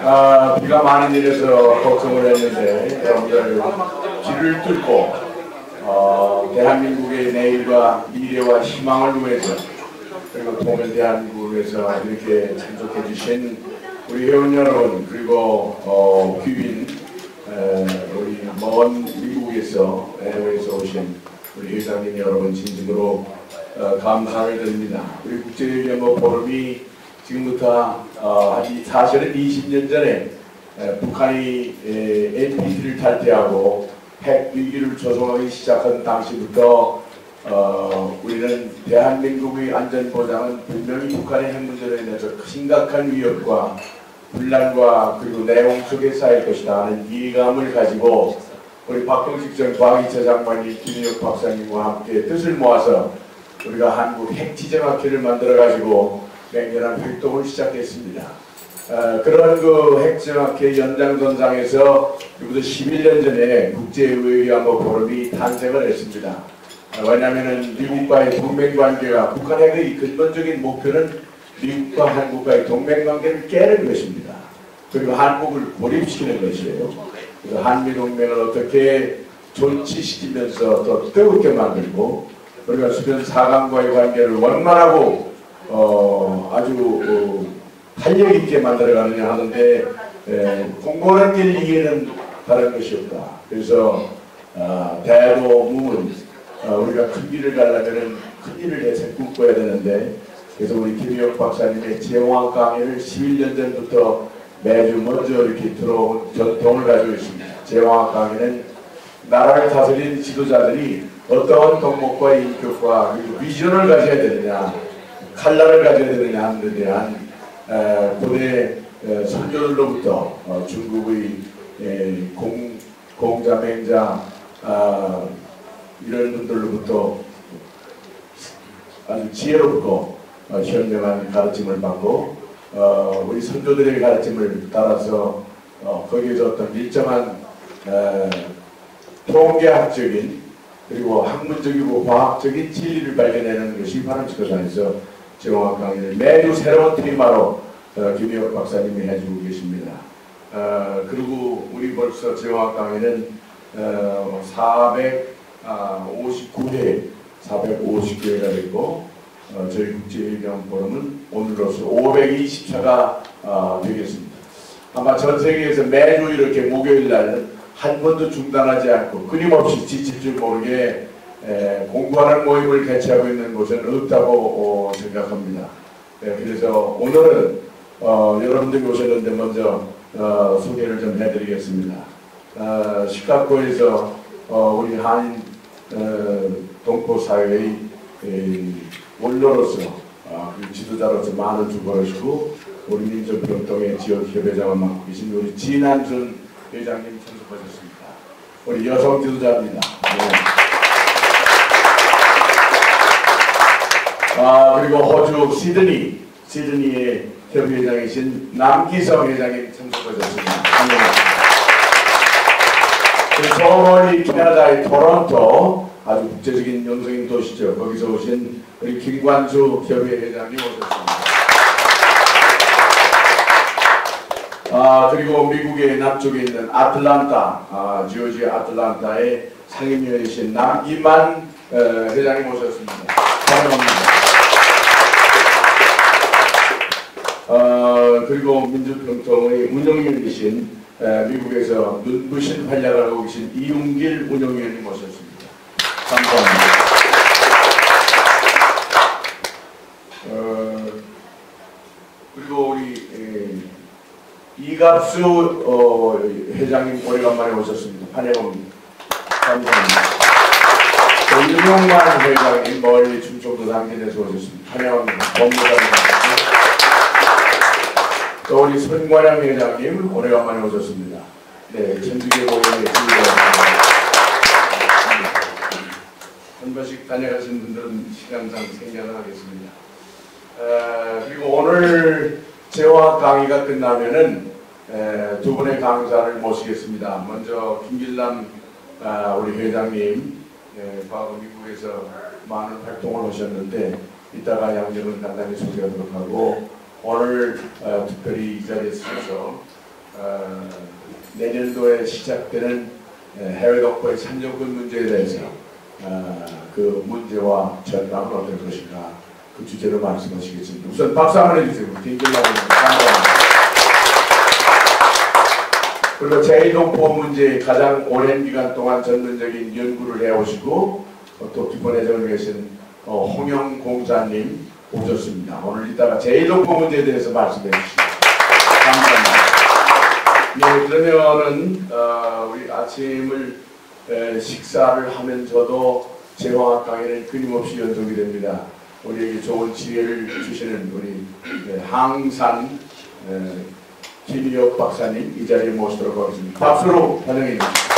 아, 비가 많이 내려서 걱정을 했는데 여러분들 길을 뚫고 어, 대한민국의 내일과 미래와 희망을 위해서 그리고 통일 대한민국을 위해서 이렇게 참석해 주신 우리 회원 여러분 그리고 어, 귀빈 에, 우리 먼 미국에서 해외에서 오신 우리 회장님 여러분 진심으로 어, 감사를 드립니다. 우리 국제연합 포럼이 지금부터 어, 한 사실은 20년 전에 에, 북한이 NPT를 탈퇴하고 핵 위기를 조성하기 시작한 당시부터 어, 우리는 대한민국의 안전 보장은 분명히 북한의 핵 문제로 인해서 심각한 위협과 분란과 그리고 내용 속에 쌓일 것이다 하는 이해감을 가지고 우리 박동식 전 과학이차 장관이 김희혁 박사님과 함께 뜻을 모아서 우리가 한국 핵지정학회를 만들어 가지고 맹렬한 활동을 시작했습니다. 어, 그런 그 핵지정학회 연장선상에서 그부터 11년 전에 국제의회안보 포럼이 탄생을 했습니다. 어, 왜냐하면 미국과의 동맹관계가 북한 핵의 근본적인 목표는 미국과 한국과의 동맹관계를 깨는 것입니다. 그리고 한국을 고립시키는 것이에요. 그래서 한미동맹을 어떻게 존치시키면서 더 뜨겁게 만들고 우리가 수변 사강과의 관계를 원만하고 어, 아주 어, 탄력 있게 만들어가느냐 하는데 에, 공고한 일 이기는 다른 것이 없다. 그래서 어, 대도무은 어, 우리가 큰 길을 가려면 큰 일을 내세 꿈꿔야 되는데 그래서 우리 김희혁 박사님의 제왕 강의를 11년 전부터 매주 먼저 이렇게 들어온 전통을 가지고 있습니다. 제왕 강의는 나라를 다스리는 지도자들이 어떠한 덕목과 인격과 그리고 비전을 가져야 되느냐 칼날을 가져야 되느냐 하는 데 대한 에, 고대 에, 선조들로부터 어, 중국의 에, 공, 공자, 맹자 아, 이런 분들로부터 아주 지혜롭고 어, 현명한 가르침을 받고 어, 우리 선조들의 가르침을 따라서 어, 거기에서 어떤 일정한 에, 통계학적인 그리고 학문적이고 과학적인 진리를 발견하는 것이 파란치도산에서 제공학 강의를 매주 새로운 테마로 어, 김희혁 박사님이 해주고 계십니다. 어, 그리고 우리 벌써 제공학 강의는 어, 459회 459회가 됐고 어, 저희 국제의견 포럼은 오늘로서 520차가 어, 되겠습니다. 아마 전 세계에서 매주 이렇게 목요일 날 한 번도 중단하지 않고 끊임없이 지칠 줄 모르게 에, 공부하는 모임을 개최하고 있는 곳은 없다고 어, 생각합니다. 예, 그래서 오늘은 어, 여러분들이 오셨는데 먼저 어, 소개를 좀 해드리겠습니다. 어, 시카고에서 어, 우리 한인 어, 동포 사회의 원로로서 아, 그 지도자로서 많은 주거하시고 우리 민족병동의 지역 협회장을 맡고 계신 우리 진한준 회장님 참석하셨습니다. 우리 여성 지도자입니다. 네. 아 그리고 호주 시드니 시드니의 협회장이신 남기성 회장님 참석하셨습니다. 그리고 저 멀리 캐나다의 토론토 아주 국제적인 명성인 도시죠. 거기서 오신 우리 김관수 협회 회장님 오셨습니다. 아 그리고 미국의 남쪽에 있는 아틀란타, 아, 지오지아 아틀란타의 상임위원이신 남기만 어, 회장님 오셨습니다. 환영합니다. 어, 그리고 민주평통의 운영위원이신 에, 미국에서 눈부신 활약을 하고 계신 이용길 운영위원님 오셨습니다. 감사합니다. 어, 그리고 우리 에, 이갑수 어, 회장님 오래간만에 오셨습니다. 환영합니다. 감사합니다. 또 윤용만 회장님 멀리 충청도 당진에서 오셨습니다. 환영합니다. 법무장입니다. 또 우리 손관영 회장님 오래간만에 오셨습니다. 네, 전주계 모임에. 한 번씩 다녀가신 분들은 시간상 생략을 하겠습니다. 에, 그리고 오늘 재화 강의가 끝나면은 에, 두 분의 강사를 모시겠습니다. 먼저 김길남 아, 우리 회장님 에, 과거 미국에서 많은 활동을 하셨는데 이따가 양념을 간단히 소개하도록 하고 오늘 어, 특별히 이 자리에 서서 어, 내년도에 시작되는 에, 해외 독보의 참여권 문제에 대해서 어, 그 문제와 전망은 어떨 것인가 그 주제로 말씀하시겠습니다. 우선 박수 한번 해주세요. 감사합니다. 그리고 제1동포 문제에 가장 오랜 기간 동안 전문적인 연구를 해오시고 어, 또 기본 회장을 계신 어, 홍영 공사님 오셨습니다. 오늘 이따가 제1동포 문제에 대해서 말씀해 주시죠. 감사합니다. 네, 그러면은 어, 우리 아침을 에, 식사를 하면서도 재화학 강의는 끊임없이 연속이 됩니다. 우리에게 좋은 지혜를 주시는 우리 네, 항산 에, 김희혁 박사님 이 자리에 모시도록 하겠습니다. 박수로 환영해 주십시오.